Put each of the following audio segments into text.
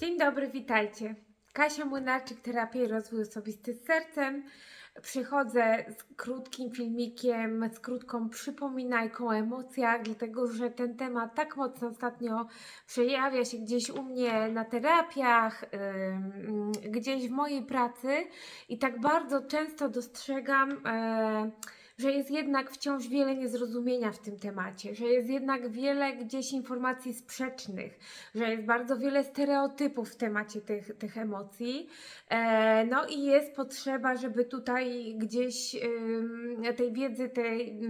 Dzień dobry, witajcie. Kasia Młynarczyk, terapia i rozwój osobisty z sercem. Przychodzę z krótkim filmikiem, z krótką przypominajką o emocjach, dlatego że ten temat tak mocno ostatnio przejawia się gdzieś u mnie na terapiach, ym, gdzieś w mojej pracy i tak bardzo często dostrzegam. E, że jest jednak wciąż wiele niezrozumienia w tym temacie, że jest jednak wiele gdzieś informacji sprzecznych, że jest bardzo wiele stereotypów w temacie tych, tych emocji. E, no i jest potrzeba, żeby tutaj gdzieś tej wiedzy, tej,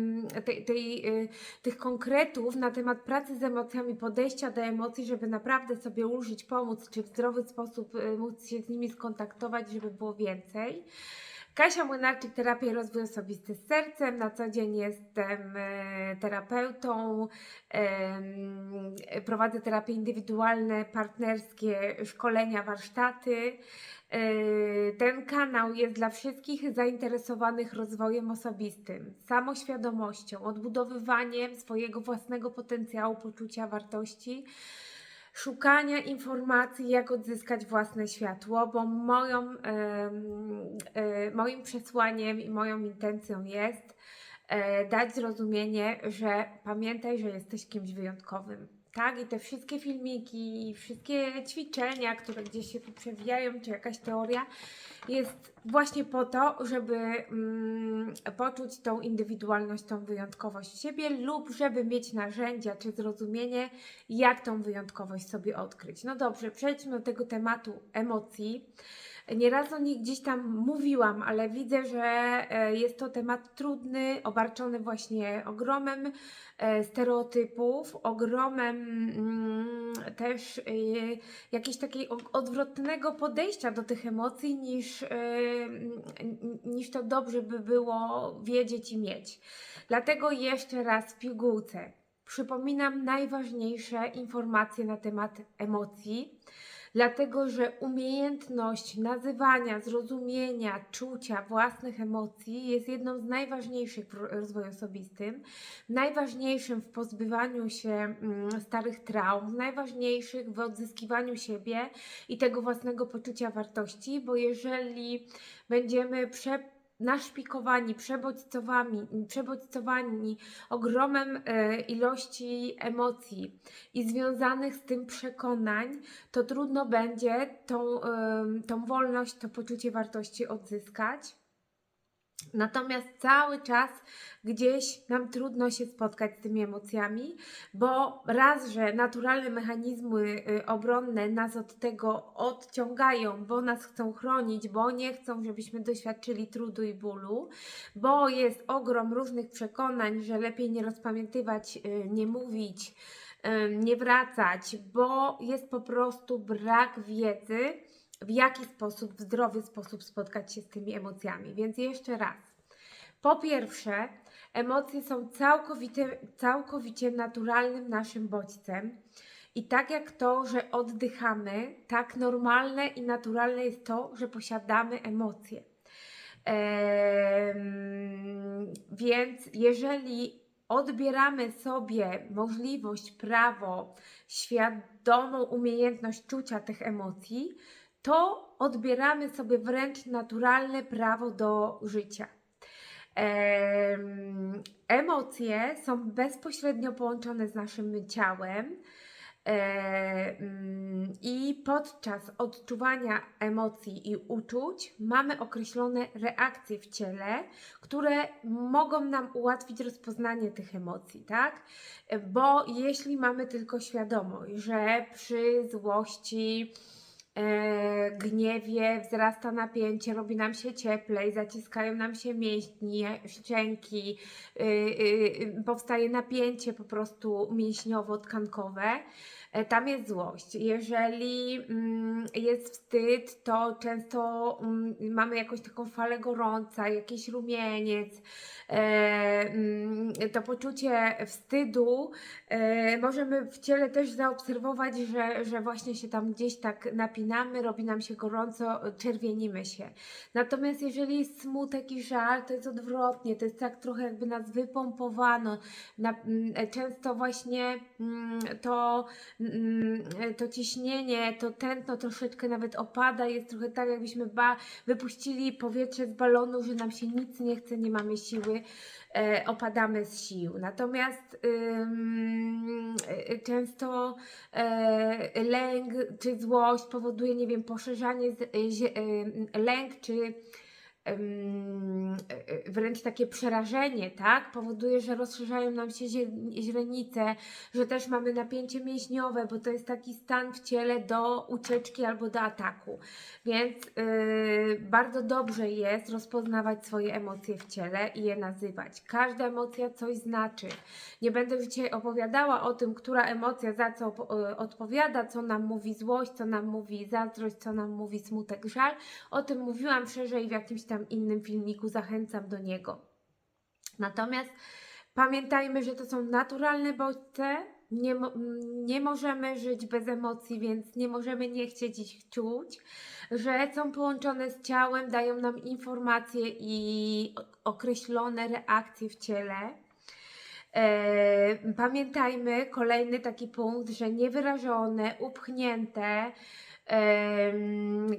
tej, tej, y, tych konkretów na temat pracy z emocjami, podejścia do emocji, żeby naprawdę sobie ulżyć, pomóc, czy w zdrowy sposób y, móc się z nimi skontaktować, żeby było więcej. Kasia Młynarczyk, terapia rozwój osobisty z sercem. Na co dzień jestem e, terapeutą, prowadzę terapie indywidualne, partnerskie, szkolenia, warsztaty. E, Ten kanał jest dla wszystkich zainteresowanych rozwojem osobistym, samoświadomością, odbudowywaniem swojego własnego potencjału, poczucia wartości szukania informacji, jak odzyskać własne światło, bo moją, e, moim przesłaniem i moją intencją jest e, dać zrozumienie, że pamiętaj, że jesteś kimś wyjątkowym. Tak, i te wszystkie filmiki, wszystkie ćwiczenia, które gdzieś się tu przewijają, czy jakaś teoria, jest właśnie po to, żeby mm, poczuć tą indywidualność, tą wyjątkowość siebie, lub żeby mieć narzędzia czy zrozumienie, jak tą wyjątkowość sobie odkryć. No dobrze, przejdźmy do tego tematu emocji. Nieraz o nich gdzieś tam mówiłam, ale widzę, że e, jest to temat trudny, obarczony właśnie ogromem e, stereotypów, ogromem mm, też e, jakiegoś takiego odwrotnego podejścia do tych emocji, niż, niż to dobrze by było wiedzieć i mieć. Dlatego jeszcze raz w pigułce przypominam najważniejsze informacje na temat emocji dlatego że umiejętność nazywania, zrozumienia, czucia własnych emocji jest jedną z najważniejszych w ro- rozwoju osobistym, najważniejszym w pozbywaniu się mm, starych traum, najważniejszych w odzyskiwaniu siebie i tego własnego poczucia wartości, bo jeżeli będziemy prze naszpikowani, przebodźcowani, przebodźcowani ogromem e, ilości emocji i związanych z tym przekonań, to trudno będzie tą, em, tą wolność, to poczucie wartości odzyskać. Natomiast cały czas gdzieś nam trudno się spotkać z tymi emocjami, bo raz, że naturalne mechanizmy y, obronne nas od tego odciągają, bo nas chcą chronić, bo nie chcą, żebyśmy doświadczyli trudu i bólu, bo jest ogrom różnych przekonań, że lepiej nie rozpamiętywać, y, nie mówić, ym, nie wracać, bo jest po prostu brak wiedzy, w jaki sposób, w zdrowy sposób spotkać się z tymi emocjami. Więc jeszcze raz. Po pierwsze, emocje są całkowicie, całkowicie naturalnym naszym bodźcem. I tak jak to, że oddychamy, tak normalne i naturalne jest to, że posiadamy emocje. Em, więc jeżeli odbieramy sobie możliwość, prawo, świadomą umiejętność czucia tych emocji, to odbieramy sobie wręcz naturalne prawo do życia. Em, emocje są bezpośrednio połączone z naszym ciałem. Em, I podczas odczuwania emocji i uczuć mamy określone reakcje w ciele, które mogą nam ułatwić rozpoznanie tych emocji, tak? Bo jeśli mamy tylko świadomość, że przy złości, gniewie wzrasta napięcie, robi nam się cieplej, zaciskają nam się mięśni, szczęki, y, y, y, powstaje napięcie po prostu mięśniowo-tkankowe. E, Tam jest złość. Jeżeli mm, jest wstyd, to często mm, mamy jakąś taką falę gorąca, jakiś rumieniec. E, mm, to poczucie wstydu e, możemy w ciele też zaobserwować, że, że właśnie się tam gdzieś tak napinamy, robi nam się gorąco, czerwienimy się. Natomiast jeżeli jest smutek i żal, to jest odwrotnie, to jest tak trochę jakby nas wypompowano. Na, mm, często właśnie mm, to mm, to ciśnienie, to tętno troszeczkę nawet opada, jest trochę tak jakbyśmy ba wypuścili powietrze z balonu, że nam się nic nie chce, nie mamy siły, e, opadamy z sił. Natomiast ym, często e, lęk czy złość powoduje, nie wiem, poszerzanie, z, e, zie- e, lęk czy wręcz takie przerażenie, tak? Powoduje, że rozszerzają nam się źrenice, że też mamy napięcie mięśniowe, bo to jest taki stan w ciele do ucieczki albo do ataku. Więc yy, bardzo dobrze jest rozpoznawać swoje emocje w ciele i je nazywać. Każda emocja coś znaczy. Nie będę dzisiaj opowiadała o tym, która emocja za co y, odpowiada, co nam mówi złość, co nam mówi zazdrość, co nam mówi smutek, żal. O tym mówiłam szerzej w jakimś tam innym filmiku, zachęcam do niego. Natomiast pamiętajmy, że to są naturalne bodźce. Nie, nie możemy żyć bez emocji, więc nie możemy nie chcieć ich czuć, że są połączone z ciałem, dają nam informacje i określone reakcje w ciele. E, pamiętajmy, kolejny taki punkt, że niewyrażone, upchnięte,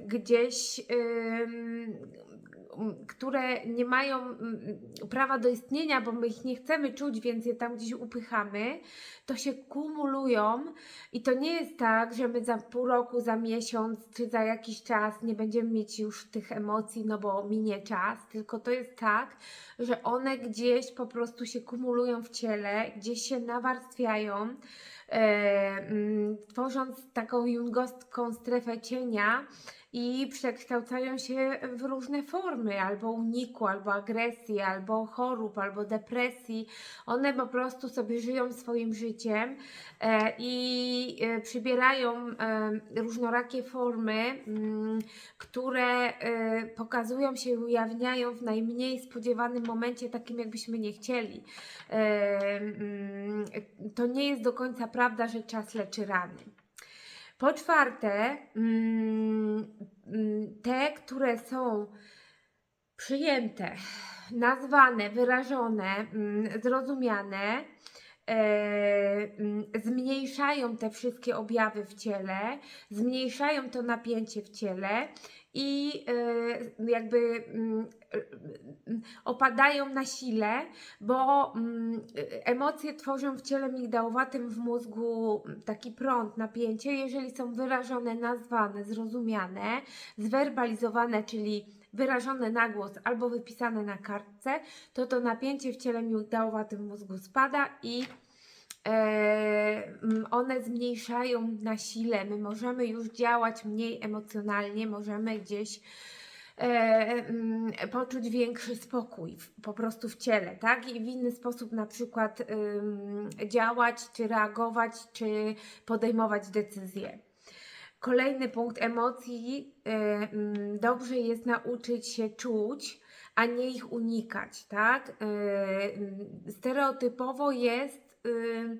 gdzieś, które nie mają prawa do istnienia, bo my ich nie chcemy czuć, więc je tam gdzieś upychamy, to się kumulują. I to nie jest tak, że my za pół roku, za miesiąc czy za jakiś czas nie będziemy mieć już tych emocji, no bo minie czas, tylko to jest tak, że one gdzieś po prostu się kumulują w ciele, gdzieś się nawarstwiają, e, tworząc taką jungowską strefę cienia i przekształcają się w różne formy, albo uniku, albo agresji, albo chorób, albo depresji. One po prostu sobie żyją swoim życiem e, i e, przybierają e, różnorakie formy, mm, które pokazują się i ujawniają w najmniej spodziewanym momencie, takim jakbyśmy nie chcieli. Mm, To nie jest do końca prawda, że czas leczy rany. Po czwarte, mm, mm, te, które są przyjęte, nazwane, wyrażone, mm, zrozumiane, e, zmniejszają te wszystkie objawy w ciele, zmniejszają to napięcie w ciele i e, jakby opadają na sile, bo mm, emocje tworzą w ciele migdałowatym w mózgu taki prąd, napięcie, jeżeli są wyrażone, nazwane, zrozumiane, zwerbalizowane, czyli wyrażone na głos albo wypisane na kartce, to to napięcie w ciele migdałowatym mózgu spada i e, mm, one zmniejszają na sile. My możemy już działać mniej emocjonalnie, możemy gdzieś e, mm, poczuć większy spokój po prostu w ciele, tak? I w inny sposób na przykład działać, czy reagować, czy podejmować decyzje. Kolejny punkt emocji. y, mm, Dobrze jest nauczyć się czuć, a nie ich unikać, tak? Y, mm, Stereotypowo jest y,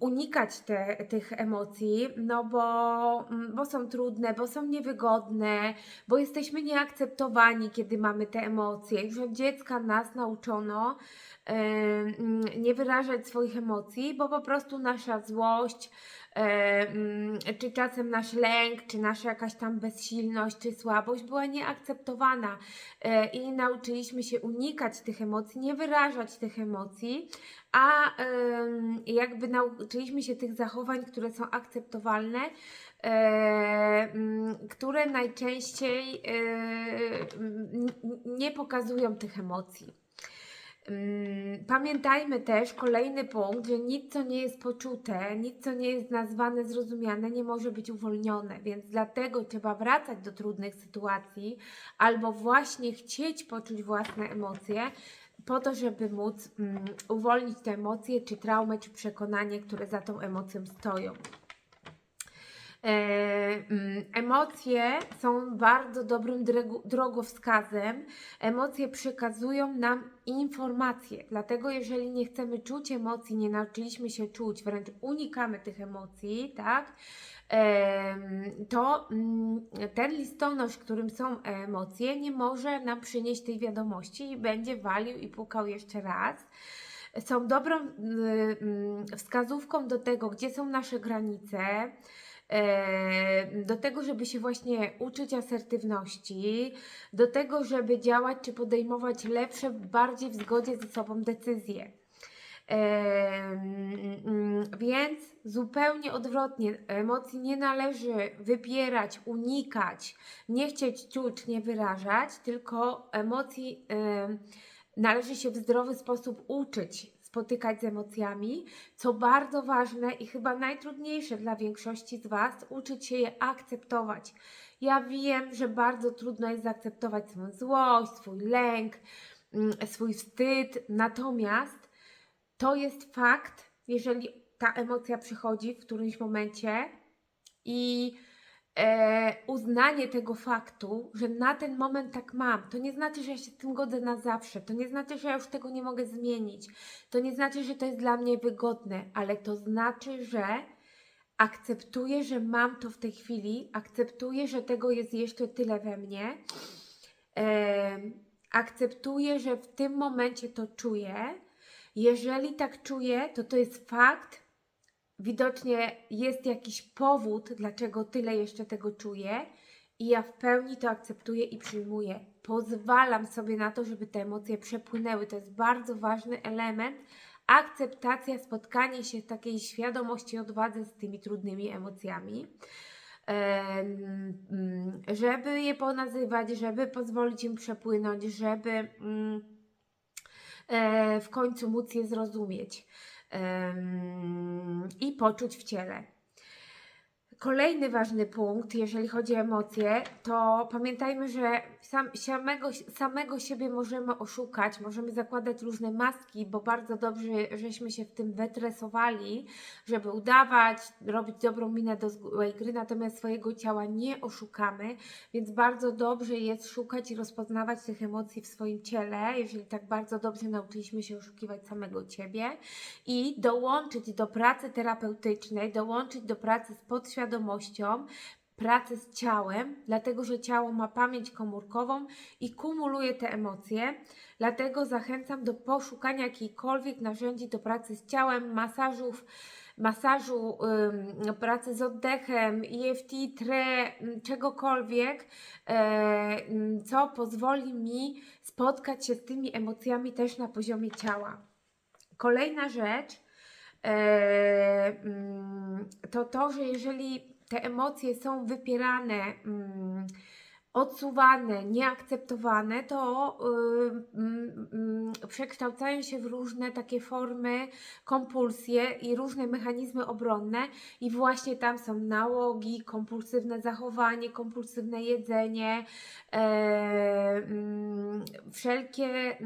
unikać te, tych emocji, no bo, mm, bo są trudne, bo są niewygodne, bo jesteśmy nieakceptowani, kiedy mamy te emocje. Już od dziecka nas nauczono y, mm, nie wyrażać swoich emocji, bo po prostu nasza złość, czy czasem nasz lęk, czy nasza jakaś tam bezsilność, czy słabość była nieakceptowana e, i nauczyliśmy się unikać tych emocji, nie wyrażać tych emocji, a jakby nauczyliśmy się tych zachowań, które są akceptowalne, e, mm, które najczęściej e, mm, nie pokazują tych emocji. Mm, Pamiętajmy też, kolejny punkt, że nic, co nie jest poczute, nic, co nie jest nazwane, zrozumiane, nie może być uwolnione, więc dlatego trzeba wracać do trudnych sytuacji albo właśnie chcieć poczuć własne emocje, po to, żeby móc mm, uwolnić te emocje, czy traumę, czy przekonanie, które za tą emocją stoją. E, mm, emocje są bardzo dobrym drogowskazem. Emocje przekazują nam informacje. Dlatego, jeżeli nie chcemy czuć emocji, nie nauczyliśmy się czuć, wręcz unikamy tych emocji, tak? To mm, ten listonosz, którym są emocje, nie może nam przynieść tej wiadomości i będzie walił i pukał jeszcze raz. są dobrą y, mm, wskazówką do tego, gdzie są nasze granice, do tego, żeby się właśnie uczyć asertywności, do tego, żeby działać czy podejmować lepsze, bardziej w zgodzie ze sobą decyzje. Więc zupełnie odwrotnie, emocji nie należy wypierać, unikać, nie chcieć czuć, nie wyrażać, tylko emocji em, należy się w zdrowy sposób uczyć spotykać z emocjami, co bardzo ważne i chyba najtrudniejsze dla większości z Was, uczyć się je akceptować. Ja wiem, że bardzo trudno jest zaakceptować swoją złość, swój lęk, mm, swój wstyd, natomiast to jest fakt, jeżeli ta emocja przychodzi w którymś momencie i e, uznanie tego faktu, że na ten moment tak mam, to nie znaczy, że ja się tym godzę na zawsze, to nie znaczy, że ja już tego nie mogę zmienić, to nie znaczy, że to jest dla mnie wygodne, ale to znaczy, że akceptuję, że mam to w tej chwili, akceptuję, że tego jest jeszcze tyle we mnie, em, akceptuję, że w tym momencie to czuję. Jeżeli tak czuję, to to jest fakt. Widocznie jest jakiś powód, dlaczego tyle jeszcze tego czuję, i ja w pełni to akceptuję i przyjmuję. Pozwalam sobie na to, żeby te emocje przepłynęły. To jest bardzo ważny element. Akceptacja, spotkanie się w takiej świadomości odwadze z tymi trudnymi emocjami. Em, Żeby je ponazywać, żeby pozwolić im przepłynąć, żeby. mm, e, w końcu móc je zrozumieć i poczuć w ciele. Kolejny ważny punkt, jeżeli chodzi o emocje, to pamiętajmy, że sam, samego, samego siebie możemy oszukać, możemy zakładać różne maski, bo bardzo dobrze żeśmy się w tym wetresowali, żeby udawać, robić dobrą minę do złej gry, natomiast swojego ciała nie oszukamy, więc bardzo dobrze jest szukać i rozpoznawać tych emocji w swoim ciele, jeżeli tak bardzo dobrze nauczyliśmy się oszukiwać samego siebie i dołączyć do pracy terapeutycznej, dołączyć do pracy z podświadomością, pracy z ciałem, dlatego że ciało ma pamięć komórkową i kumuluje te emocje. Dlatego zachęcam do poszukania jakichkolwiek narzędzi do pracy z ciałem, masażów, masażu, pracy z oddechem, EFT, TRE, czegokolwiek, ym, co pozwoli mi spotkać się z tymi emocjami też na poziomie ciała. Kolejna rzecz mm, to to, że jeżeli te emocje są wypierane, mm, odsuwane, nieakceptowane, to y, mm, mm, przekształcają się w różne takie formy, kompulsje i różne mechanizmy obronne, i właśnie tam są nałogi, kompulsywne zachowanie, kompulsywne jedzenie, e, mm, wszelkie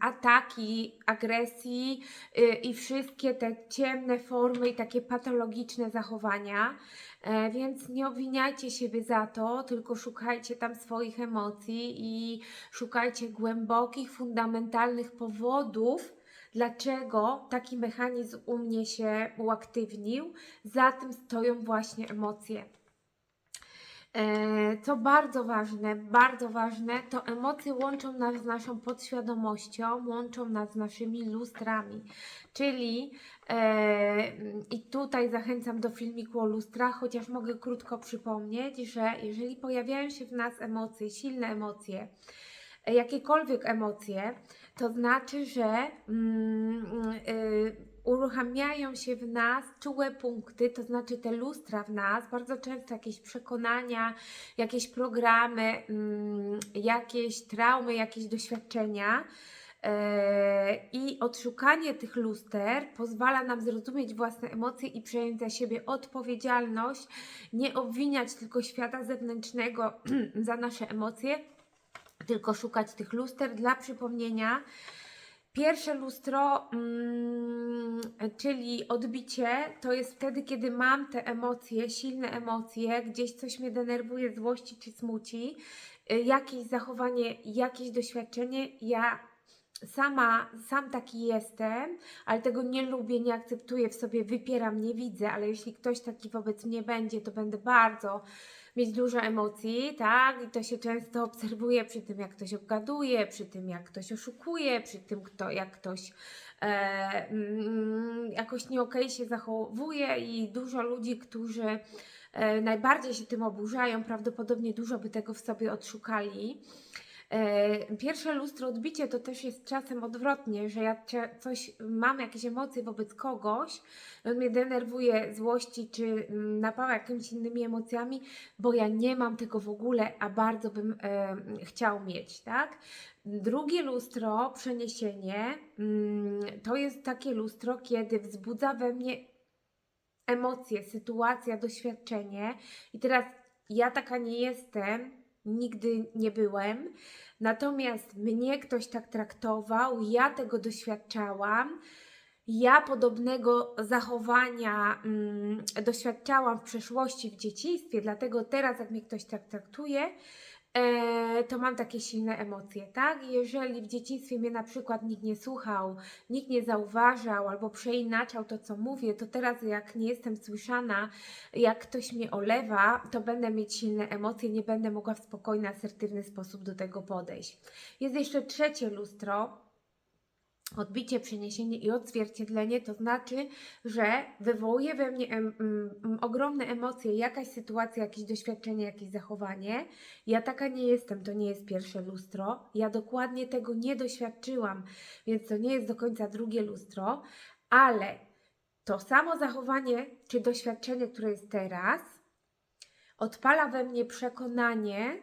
ataki, agresji y, i wszystkie te ciemne formy i takie patologiczne zachowania. E, Więc nie obwiniajcie siebie za to, tylko szukajcie tam swoich emocji i szukajcie głębokich, fundamentalnych powodów, dlaczego taki mechanizm u mnie się uaktywnił. Za tym stoją właśnie emocje. E, Co bardzo ważne, bardzo ważne, to emocje łączą nas z naszą podświadomością, łączą nas z naszymi lustrami. Czyli i tutaj zachęcam do filmiku o lustrach, chociaż mogę krótko przypomnieć, że jeżeli pojawiają się w nas emocje, silne emocje, jakiekolwiek emocje, to znaczy, że mm, y, uruchamiają się w nas czułe punkty, to znaczy te lustra w nas, bardzo często jakieś przekonania, jakieś programy, mm, jakieś traumy, jakieś doświadczenia. E, I odszukanie tych luster pozwala nam zrozumieć własne emocje i przejąć za siebie odpowiedzialność, nie obwiniać tylko świata zewnętrznego za nasze emocje, tylko szukać tych luster dla przypomnienia. Pierwsze lustro, mm, czyli odbicie, to jest wtedy, kiedy mam te emocje, silne emocje, gdzieś coś mnie denerwuje, złości czy smuci, y, jakieś zachowanie, jakieś doświadczenie, ja sama, sam taki jestem, ale tego nie lubię, nie akceptuję w sobie, wypieram, nie widzę, ale jeśli ktoś taki wobec mnie będzie, to będę bardzo mieć dużo emocji, tak? I to się często obserwuje przy tym, jak ktoś obgaduje, przy tym, jak ktoś oszukuje, przy tym, kto, jak ktoś e, mm, jakoś nie okej się zachowuje i dużo ludzi, którzy e, najbardziej się tym oburzają, prawdopodobnie dużo by tego w sobie odszukali. E, Pierwsze lustro odbicie to też jest czasem odwrotnie, że ja coś mam jakieś emocje wobec kogoś, on mnie denerwuje złości czy mm, napawa jakimiś innymi emocjami, bo ja nie mam tego w ogóle, a bardzo bym e, chciał mieć, tak? Drugie lustro, przeniesienie, mm, to jest takie lustro, kiedy wzbudza we mnie emocje, sytuacja, doświadczenie. I teraz ja taka nie jestem, nigdy nie byłem. Natomiast mnie ktoś tak traktował, ja tego doświadczałam. Ja podobnego zachowania mm, doświadczałam w przeszłości, w dzieciństwie, dlatego teraz, jak mnie ktoś tak traktuje, to mam takie silne emocje, tak? Jeżeli w dzieciństwie mnie na przykład nikt nie słuchał, nikt nie zauważał albo przeinaczał to, co mówię, to teraz, jak nie jestem słyszana, jak ktoś mnie olewa, to będę mieć silne emocje, nie będę mogła w spokojny, asertywny sposób do tego podejść. Jest jeszcze trzecie lustro, odbicie, przeniesienie i odzwierciedlenie, to znaczy, że wywołuje we mnie em, mm, ogromne emocje, jakaś sytuacja, jakieś doświadczenie, jakieś zachowanie. Ja taka nie jestem, to nie jest pierwsze lustro. Ja dokładnie tego nie doświadczyłam, więc to nie jest do końca drugie lustro, ale to samo zachowanie czy doświadczenie, które jest teraz, odpala we mnie przekonanie,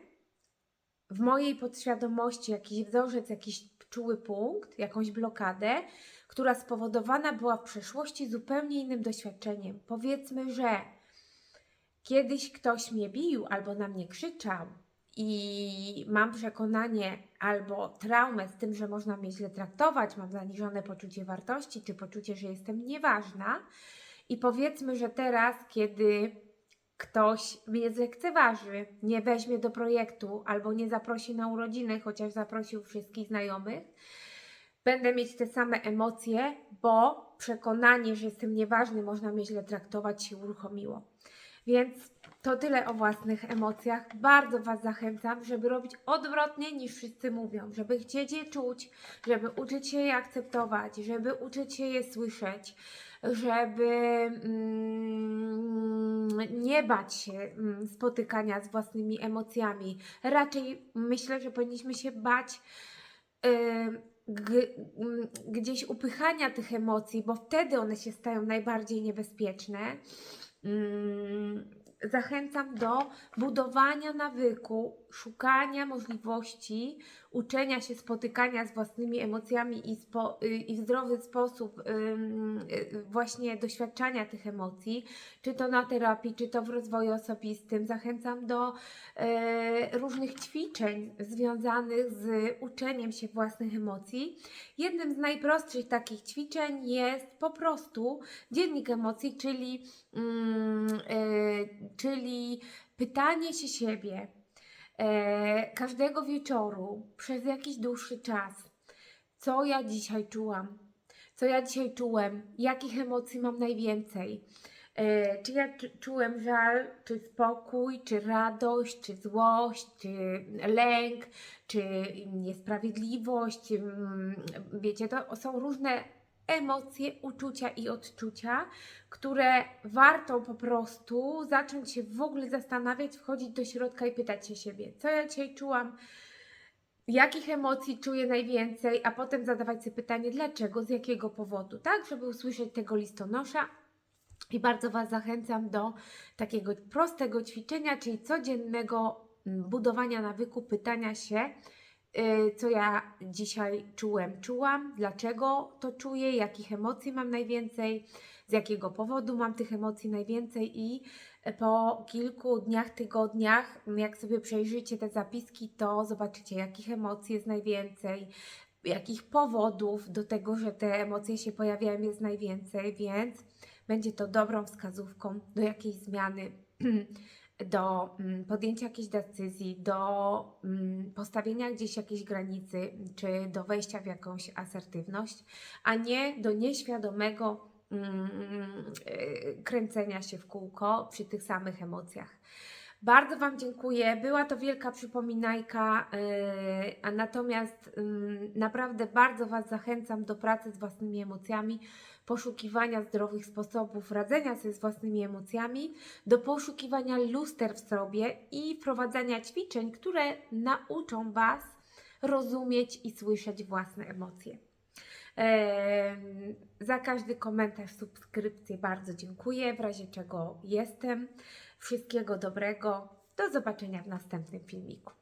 w mojej podświadomości jakiś wzorzec, jakiś czuły punkt, jakąś blokadę, która spowodowana była w przeszłości zupełnie innym doświadczeniem. Powiedzmy, że kiedyś ktoś mnie bił albo na mnie krzyczał i mam przekonanie albo traumę z tym, że można mnie źle traktować, mam zaniżone poczucie wartości czy poczucie, że jestem nieważna. I powiedzmy, że teraz, kiedy ktoś mnie zlekceważy, nie weźmie do projektu albo nie zaprosi na urodziny, chociaż zaprosił wszystkich znajomych, będę mieć te same emocje, bo przekonanie, że jestem nieważny, można mnie źle traktować, się uruchomiło. Więc to tyle o własnych emocjach. Bardzo Was zachęcam, żeby robić odwrotnie niż wszyscy mówią, żeby chcieć je czuć, żeby uczyć się je akceptować, żeby uczyć się je słyszeć, żeby mm, nie bać się mm, spotykania z własnymi emocjami. Raczej myślę, że powinniśmy się bać y, g- m, gdzieś upychania tych emocji, bo wtedy one się stają najbardziej niebezpieczne. Zachęcam do budowania nawyku, szukania możliwości, uczenia się spotykania z własnymi emocjami i, spo, y, i w zdrowy sposób y, właśnie doświadczania tych emocji, czy to na terapii, czy to w rozwoju osobistym. Zachęcam do e, różnych ćwiczeń związanych z uczeniem się własnych emocji. Jednym z najprostszych takich ćwiczeń jest po prostu dziennik emocji, czyli, mm, e, czyli pytanie się siebie e, każdego wieczoru przez jakiś dłuższy czas, co ja dzisiaj czułam, co ja dzisiaj czułem, jakich emocji mam najwięcej. E, czy ja czu- czułem żal, czy spokój, czy radość, czy złość, czy lęk, czy niesprawiedliwość. mm, Wiecie, to są różne emocje, uczucia i odczucia, które warto po prostu zacząć się w ogóle zastanawiać, wchodzić do środka i pytać się siebie, co ja dzisiaj czułam, jakich emocji czuję najwięcej, a potem zadawać sobie pytanie, dlaczego, z jakiego powodu, tak, żeby usłyszeć tego listonosza. I bardzo Was zachęcam do takiego prostego ćwiczenia, czyli codziennego mm, budowania nawyku, pytania się, co ja dzisiaj czułem, czułam, dlaczego to czuję, jakich emocji mam najwięcej, z jakiego powodu mam tych emocji najwięcej i po kilku dniach, tygodniach, jak sobie przejrzycie te zapiski, to zobaczycie, jakich emocji jest najwięcej, jakich powodów do tego, że te emocje się pojawiają jest najwięcej, więc będzie to dobrą wskazówką do jakiejś zmiany do mm, podjęcia jakiejś decyzji, do mm, postawienia gdzieś jakiejś granicy, czy do wejścia w jakąś asertywność, a nie do nieświadomego mm, y, kręcenia się w kółko przy tych samych emocjach. Bardzo Wam dziękuję. Była to wielka przypominajka, yy, a natomiast naprawdę bardzo Was zachęcam do pracy z własnymi emocjami, poszukiwania zdrowych sposobów radzenia sobie z własnymi emocjami, do poszukiwania luster w sobie i wprowadzania ćwiczeń, które nauczą Was rozumieć i słyszeć własne emocje. Em, Za każdy komentarz, subskrypcję bardzo dziękuję, w razie czego jestem. Wszystkiego dobrego. Do zobaczenia w następnym filmiku.